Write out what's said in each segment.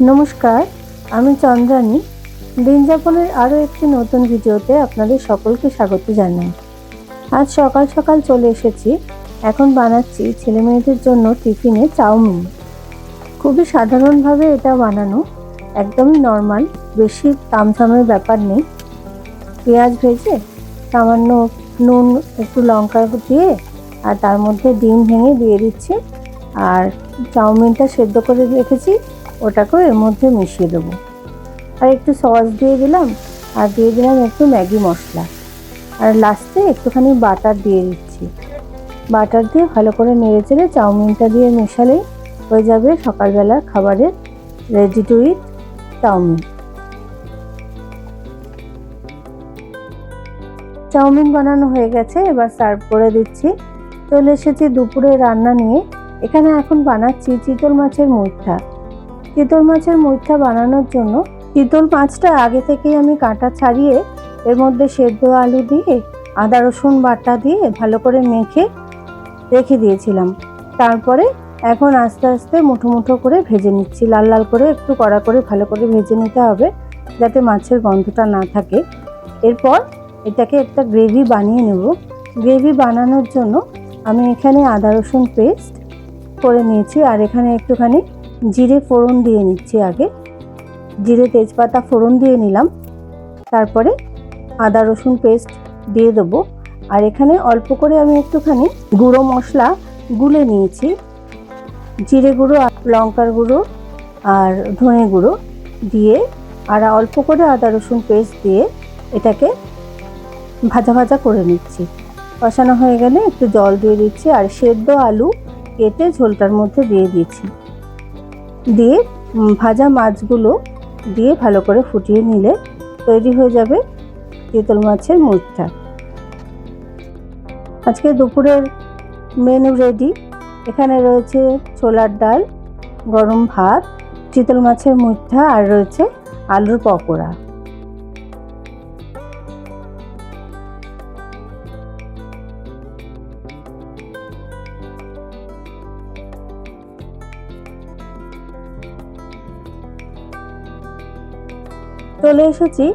নমস্কার, আমি চন্দ্রানী। দিনযাপনের আরও একটি নতুন ভিডিওতে আপনাদের সকলকে স্বাগত জানাই। আজ সকাল সকাল চলে এসেছি। এখন বানাচ্ছি ছেলে মেয়েদের জন্য টিফিনে চাউমিন। খুবই সাধারণভাবে এটা বানানো একদমই নর্মাল, বেশি তামঝামের ব্যাপার নেই। পেঁয়াজ ভেজে সামান্য নুন, একটু লঙ্কা দিয়ে আর তার মধ্যে ডিম ভেঙে দিয়ে দিচ্ছি। আর চাউমিনটা সেদ্ধ করে রেখেছি। ওটাকেও এর মধ্যে মিশিয়ে দেবো। আর একটু সস দিয়ে দিলাম, আর দিয়ে দিলাম একটু ম্যাগি মশলা। আর লাস্টে একটুখানি বাটার দিয়ে দিচ্ছি। বাটার দিয়ে ভালো করে নেড়ে চেড়ে চাউমিনটা দিয়ে মেশালেই হয়ে যাবে সকালবেলার খাবারের ready to eat chowmein. Chowmein বানানো হয়ে গেছে, এবার সার্ভ করে দিচ্ছি। চলে এসেছি দুপুরে রান্না নিয়ে। এখানে এখন বানাচ্ছি চিতল মাছের মুইঠা চিতল মাছের মুইঠা বানানোর জন্য চিতল মাছটা আগে থেকেই আমি কাঁটা ছাড়িয়ে এর মধ্যে সেদ্ধ আলু দিয়ে, আদা রসুন বাটা দিয়ে ভালো করে মেখে রেখে দিয়েছিলাম। তারপরে এখন আস্তে আস্তে মুঠো মুঠো করে ভেজে নিচ্ছি। লাল লাল করে একটু কড়া করে ভালো করে ভেজে নিতে হবে যাতে মাছের গন্ধটা না থাকে। এরপর এটাকে একটা গ্রেভি বানিয়ে নেব। গ্রেভি বানানোর জন্য আমি এখানে আদা রসুন পেস্ট করে নিয়েছি আর এখানে একটুখানি জিরে ফোড়ন দিয়ে নিচ্ছি আগে। জিরে তেজপাতা ফোড়ন দিয়ে নিলাম। তারপরে আদা, রসুন পেস্ট দিয়ে দেবো। আর এখানে অল্প করে আমি একটুখানি গুঁড়ো মশলা গুলে নিয়েছি। জিরে গুঁড়ো, লঙ্কার গুঁড়ো আর ধনে গুঁড়ো দিয়ে আর অল্প করে আদা, রসুন পেস্ট দিয়ে এটাকে ভাজা ভাজা করে নিচ্ছি। কষানো হয়ে গেলে একটু জল দিয়ে দিচ্ছি। আর সেদ্ধ আলু কেটে ঝোলটার মধ্যে দিয়ে দিয়েছি দিয়ে ভাজা মাছগুলো দিয়ে ভালো করে ফুটিয়ে নিলে তৈরি হয়ে যাবে চিতল মাছের মুখটা আজকে দুপুরের মেনু রেডি। এখানে রয়েছে ছোলার ডাল, গরম ভাত চিতল মাছের মুঠা আর রয়েছে আলুর পকোড়া। চলে এসেছি।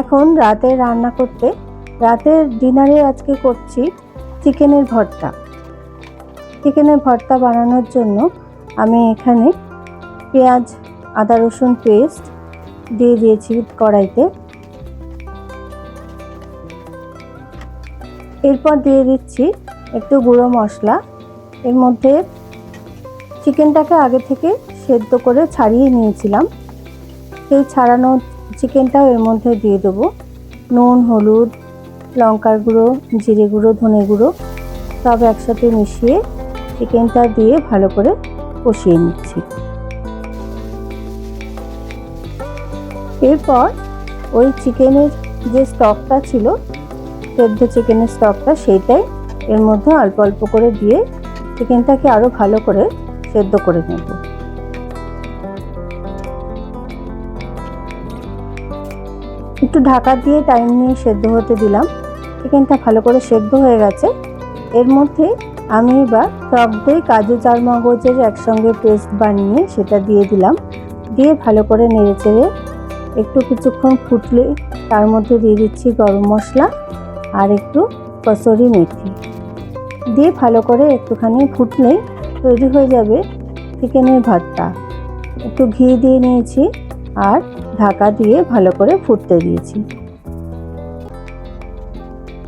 এখন রাতে রান্না করতে। রাতের ডিনারে আজকে করছি চিকেনের ভর্তা। চিকেনের ভর্তা বানানোর জন্য আমি এখানে পেঁয়াজ, আদা রসুন পেস্ট দিয়ে দিয়েছি কড়াইতে। এরপর দিয়ে দিচ্ছি একটু গুঁড়ো মশলা। এর মধ্যে চিকেনটাকে আগে থেকে সেদ্ধ করে ছাড়িয়ে নিয়েছিলাম। সেই ছাড়ানো চিকেনটাও এর মধ্যে দিয়ে দেবো। নুন, হলুদ, লঙ্কার গুঁড়ো, জিরে গুঁড়ো, ধনে গুঁড়ো, সব একসাথে মিশিয়ে চিকেনটা দিয়ে ভালো করে কষিয়ে নিচ্ছি। এরপর ওই চিকেনের যে স্টকটা ছিল, সেদ্ধ চিকেনের স্টকটা, সেইটাই এর মধ্যে অল্প অল্প করে দিয়ে চিকেনটাকে আরও ভালো করে সেদ্ধ করে নেব। একটু ঢাকা দিয়ে টাইম নিয়ে সেদ্ধ হতে দিলাম। চিকেনটা ভালো করে সেদ্ধ হয়ে গেছে। এর মধ্যে আমি এবার টক দই, কাজু চারমগজের একসঙ্গে পেস্ট বানিয়ে সেটা দিয়ে দিলাম। দিয়ে ভালো করে নেড়ে চেড়ে একটু কিছুক্ষণ ফুটলে তার মধ্যে দিয়ে দিচ্ছি গরম মশলা আর একটু কসরি মেথি। দিয়ে ভালো করে একটুখানি ফুটলেই তৈরি হয়ে যাবে চিকেনের ভাতটা। একটু ঘি দিয়ে নিয়েছি আর ঢাকা দিয়ে ভালো করে ফুটতে দিয়েছি।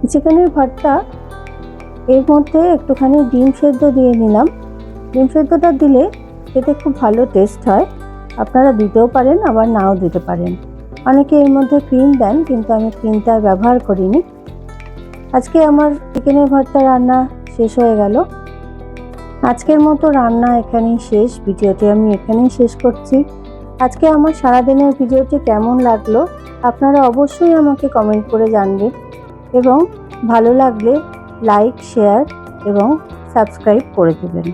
চিকেনের ভর্তা এর মধ্যে একটুখানি ডিম সেদ্ধ দিয়ে নিলাম। ডিম সেদ্ধটা দিলে খেতে খুব ভালো টেস্ট হয়। আপনারা দিতেও পারেন, আবার নাও দিতে পারেন। অনেকে এর মধ্যে ক্রিম দেন, কিন্তু আমি ক্রিমটা ব্যবহার করিনি। আজকে আমার চিকেনের ভর্তা রান্না শেষ হয়ে গেল। আজকের মতো রান্না এখানেই শেষ। ভিডিওটি আমি এখানেই শেষ করছি। আজকে আমার সারাদিনের ভিডিওটি কেমন লাগল আপনারা অবশ্যই আমাকে কমেন্ট করে জানবেন। এবং ভালো লাগলে লাইক শেয়ার এবং সাবস্ক্রাইব করে দেবেন।